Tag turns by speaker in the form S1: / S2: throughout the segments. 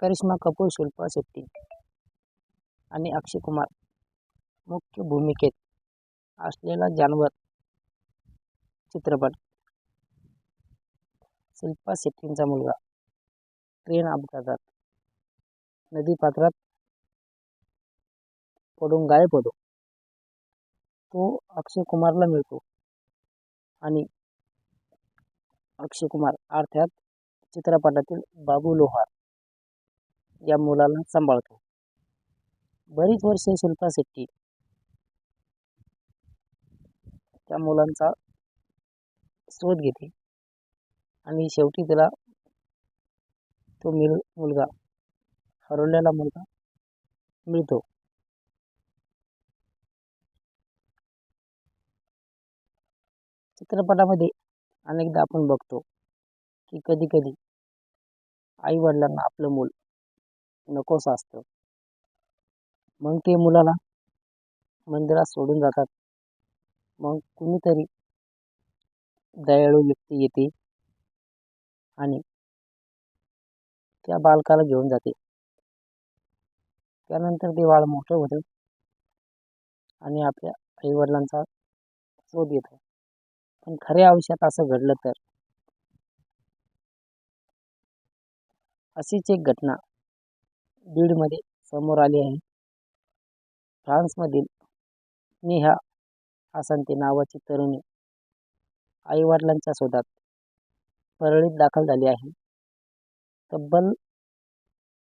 S1: करिश्मा कपूर शिल्पा शेट्टी आणि अक्षय कुमार. मुख्य भूमिकेत असलेला जानवर चित्रपट. शिल्पा शेट्टींचा मुलगा. ट्रेन अपघातात. नदीपात्रात पडून गायब होतो. तो अक्षय कुमारला मिळतो आणि अक्षय कुमार अर्थात चित्रपटातील बाबू लोहार. या मुलाला सांभाळतो. बरीच वर्षे शिल्पा शेट्टी त्या मुलांचा शोध घेते. आणि शेवटी तिला तो मिल मुलगा हरवलेला मुलगा मिळतो. चित्रपटामध्ये अनेकदा आपण बघतो की कधी कधी आई वडिलांना आपलं मूल नकोस असतं. मग ते मुलाला मंदिरात सोडून जातात. मग कुणीतरी दयाळू व्यक्ती येते आणि त्या बालकाला घेऊन जाते. त्यानंतर ते बाळ मोठं होतं आणि आपल्या आईवडिलांचा शोध येतो पण खऱ्या आयुष्यात असं घडलं तर? अशीच एक घटना बीडमध्ये समोर आली आहे. फ्रान्समधील नेहा आसंते नावाची तरुणी आईवडिलांच्या शोधात परळीत दाखल झाली आहे. तब्बल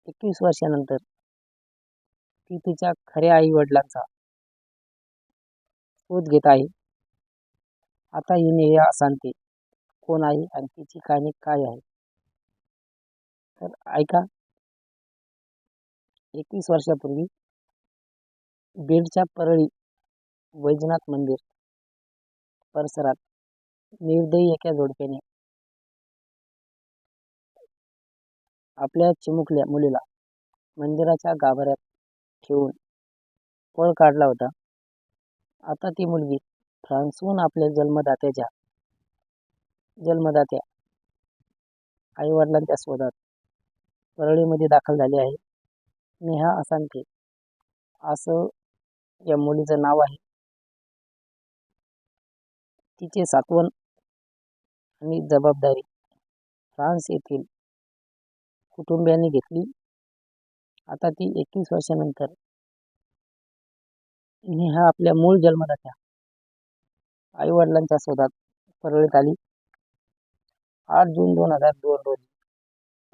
S1: एकवीस वर्षानंतर ती तिच्या खऱ्या आईवडिलांचा शोध घेत आहे. आता ही नेहा आसांते कोण आहे आणि तिची कहाणी काय आहे? तर ऐका. एकवीस वर्षापूर्वी बीडच्या परळी वैजनाथ मंदिर परिसरात निर्दयी एका जोडप्याने आपल्या चिमुकल्या मुलीला मंदिराच्या गाभाऱ्यात ठेवून पळ काढला होता. आता ती मुलगी फ्रान्सहून आपल्या जन्मदात्याच्या जन्मदात्या आईवडिलांच्या शोधात परळीमध्ये दाखल झाली आहे. नेहा असांते असं या मुलीचं नाव आहे. तिचे सातवण आणि जबाबदारी फ्रान्स येथील कुटुंबियांनी घेतली. आता ती एकवीस वर्षानंतर नेहा आपल्या मूळ जन्मदात्या आईवडिलांच्या शोधात परळीत आली. आठ जून दोन हजार दोन रोजी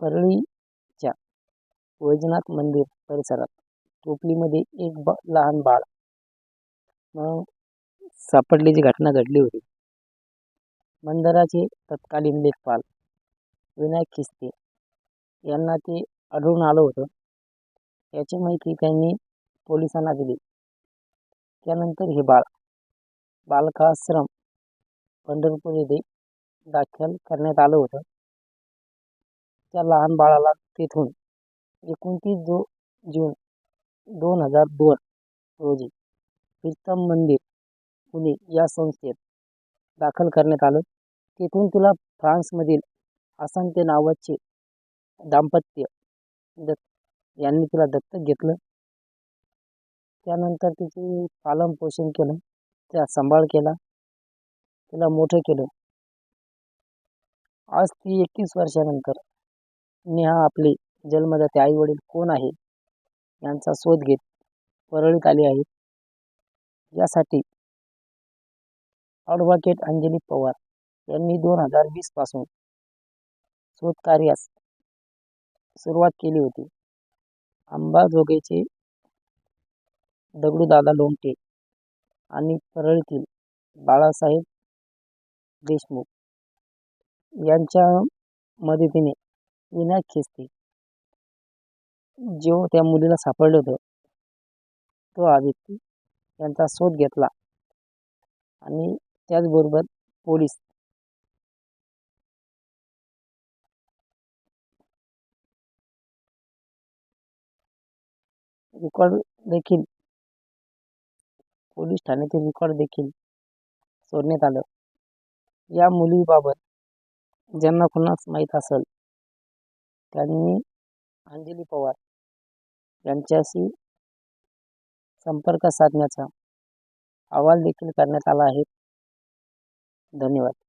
S1: परळी वैजनाथ मंदिर परिसरात. टोपलीमध्ये एक बा लहान बाळ. सापडल्याची घटना घडली होती. मंदिराचे तत्कालीन लेखपाल विनायक खिस्ते यांना ते आढळून आलं होतं. याची माहिती त्यांनी पोलिसांना दिली. त्यानंतर हे बाळ बालकाश्रम पंढरपूर येथे दाखल करण्यात आलं होतं. त्या लहान बाळाला तिथून एकोणतीस जो जून दोन हजार दोन रोजी प्रीतम मंदिर पुणे या संस्थेत दाखल करण्यात आलं. तेथून तुला फ्रान्समधील असंख्य नावाचे दाम्पत्य दत्त यांनी तुला दत्तक घेतलं. त्यानंतर तिचे पालनपोषण केलं त्या सांभाळ केला तिला मोठं केलं. आज ती एकतीस वर्षानंतर नेहा आपले जन्मदाते आई वडील कोण आहे यांचा शोध घेत परळीत आले आहे यासाठी ॲडव्होकेट अंजली पवार यांनी दोन हजार वीसपासून शोधकार्यास सुरुवात केली होती. अंबाजोगाईचे दगडूदादा लोमटे आणि परळीतील बाळासाहेब देशमुख यांच्या मदतीने विनायक खिस्ती जो त्या मुलीला सापडलं होतं तो हा व्यक्ती यांचा शोध घेतला. आणि त्याचबरोबर पोलीस. रेकॉर्ड देखील पोलीस ठाण्यातील रेकॉर्ड देखील सोडण्यात आलं. या मुलीबाबत ज्यांना कुणास माहीत असेल त्यांनी अंजली पवार यांच्याशी संपर्क साधण्याचा अहवाल देखील करण्यात आला आहे. धन्यवाद.